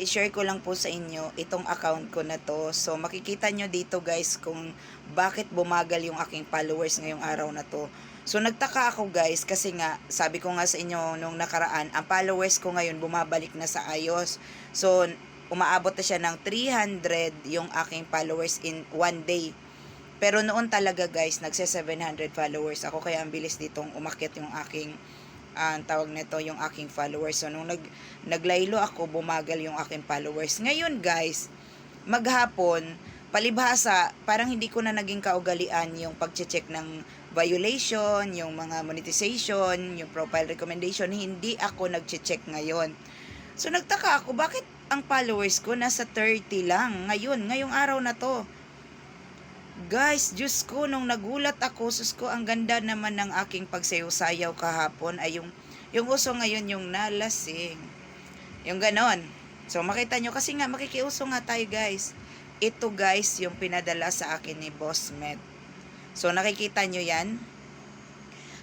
I-share ko lang po sa inyo itong account ko na to. So makikita nyo dito guys kung bakit bumagal yung aking followers ngayong araw na to. So nagtaka ako guys kasi nga sabi ko nga sa inyo nung nakaraan ang followers ko ngayon bumabalik na sa ayos. So umaabot na siya ng 300 yung aking followers in one day. Pero noon talaga guys, nagse 700 followers ako kaya ang bilis ditong umakyat yung aking ah, ang tawag nito yung aking followers. So nung nag naglaylo ako, bumagal yung aking followers. Ngayon guys, maghapon, palibhasa, parang hindi ko na naging kaugalian yung pagche-check ng violation, yung mga monetization, yung profile recommendation, hindi ako nagche-check ngayon. So nagtaka ako, bakit ang followers ko nasa 30 lang ngayon, ngayong araw na to? Guys, Diyos ko, nung nagulat ako, sus ko, ang ganda naman ng aking pagsayaw-sayaw kahapon ay yung, yung uso ngayon yung nalasing. Yung ganon. So, makita nyo, kasi nga, makikiuso nga tayo, guys. Ito, guys, yung pinadala sa akin ni Boss Med. So, nakikita nyo yan?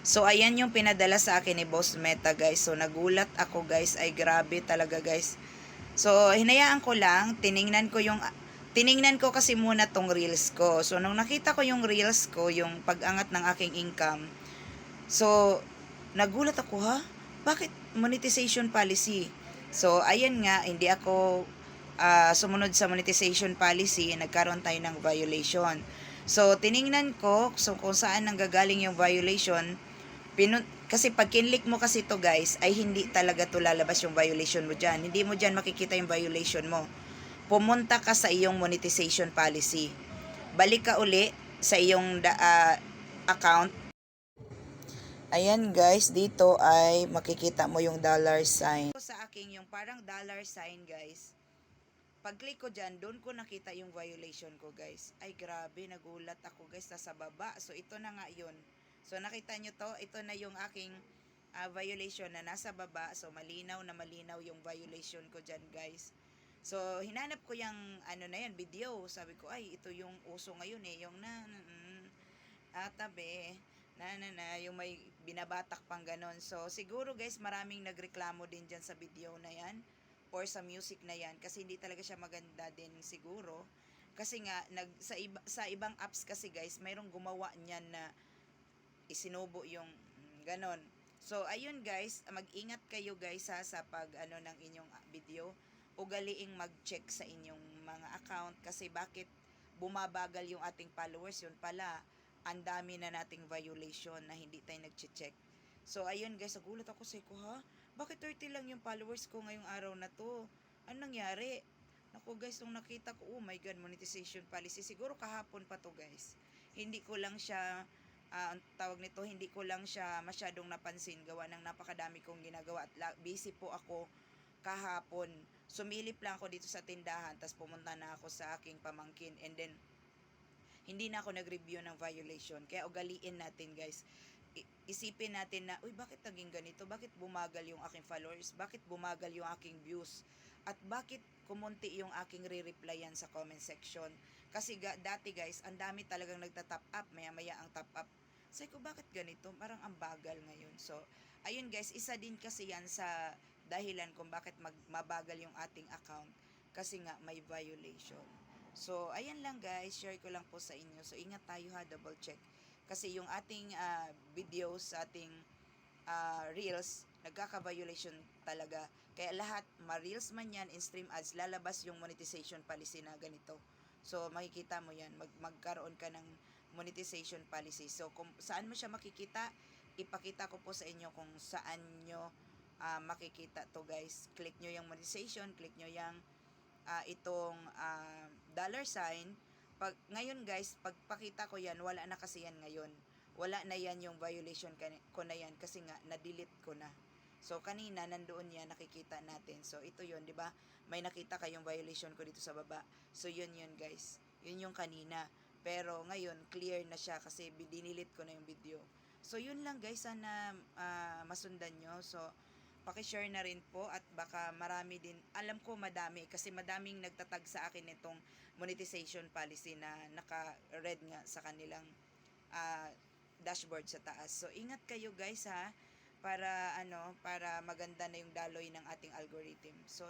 So, ayan yung pinadala sa akin ni Boss Meta, guys. So, nagulat ako, guys. Ay, grabe talaga, guys. So, hinayaan ko lang. Tiningnan ko yung tiningnan ko kasi muna tong reels ko. So, nung nakita ko yung reels ko, yung pag-angat ng aking income, so, nagulat ako, ha? Bakit monetization policy? So, ayan nga, hindi ako ah, sumunod sa monetization policy, nagkaroon tayo ng violation. So, tiningnan ko so, kung saan nanggagaling yung violation. Pinun kasi pag kinlik mo kasi to guys, ay hindi talaga to lalabas yung violation mo dyan. Hindi mo dyan makikita yung violation mo pumunta ka sa iyong monetization policy. Balik ka uli sa iyong ah, account. Ayan guys, dito ay makikita mo yung dollar sign. Sa aking yung parang dollar sign guys. Pag-click ko dyan, doon ko nakita yung violation ko guys. Ay grabe, nagulat ako guys, nasa baba. So ito na nga yun. So nakita nyo to, ito na yung aking ah, violation na nasa baba. So malinaw na malinaw yung violation ko dyan guys. So, hinanap ko yung ano na yan, video. Sabi ko, ay, ito yung uso ngayon eh. Yung na, na mm, atabi, na, na, na, yung may binabatak pang ganon. So, siguro guys, maraming nagreklamo din dyan sa video na yan or sa music na yan kasi hindi talaga siya maganda din siguro. Kasi nga, nag, sa, iba, sa ibang apps kasi guys, mayroong gumawa niyan na isinubo yung mm, ganon. So, ayun guys, mag-ingat kayo guys ha, sa pag ano ng inyong video ugaliing mag-check sa inyong mga account kasi bakit bumabagal yung ating followers yun pala ang dami na nating violation na hindi tayo nag-check. So ayun guys, nagulat ako sa ko ha. Bakit 30 lang yung followers ko ngayong araw na to? Ano nangyari? Naku guys, nung nakita ko, oh my god, monetization policy. Siguro kahapon pa to guys. Hindi ko lang siya ah, ang tawag nito, hindi ko lang siya masyadong napansin gawa ng napakadami kong ginagawa at busy po ako kahapon. Sumilip lang ako dito sa tindahan, tapos pumunta na ako sa aking pamangkin. And then, hindi na ako nag-review ng violation. Kaya ugaliin natin guys. Isipin natin na, uy, bakit naging ganito? Bakit bumagal yung aking followers? Bakit bumagal yung aking views? At bakit kumunti yung aking re-replyan sa comment section? Kasi ga, dati guys, ang dami talagang nagta-top up. Maya-maya ang top up. Sabi ko, bakit ganito? Parang ang bagal ngayon. So, ayun guys, isa din kasi yan sa dahilan kung bakit mag, mabagal yung ating account kasi nga may violation. So, ayan lang guys, share ko lang po sa inyo. So, ingat tayo ha, double check. Kasi yung ating ah, videos, ating ah, reels, nagkaka-violation talaga. Kaya lahat, ma-reels man yan, in-stream ads, lalabas yung monetization policy na ganito. So, makikita mo yan, mag magkaroon ka ng monetization policy. So, kung saan mo siya makikita, ipakita ko po sa inyo kung saan nyo ah, makikita to guys. Click nyo yung monetization, click nyo yung ah, itong ah, dollar sign. Pag, ngayon guys, pagpakita ko yan, wala na kasi yan ngayon. Wala na yan yung violation ko na yan kasi nga, na-delete ko na. So, kanina, nandoon yan, nakikita natin. So, ito yun, di ba? May nakita kayong violation ko dito sa baba. So, yun yun guys. Yun yung kanina. Pero, ngayon, clear na siya kasi dinilit ko na yung video. So, yun lang guys, sana ah, masundan nyo. So, pakishare na rin po at baka marami din, alam ko madami kasi madaming nagtatag sa akin itong monetization policy na naka-red nga sa kanilang ah, dashboard sa taas. So ingat kayo guys ha para ano para maganda na yung daloy ng ating algorithm. So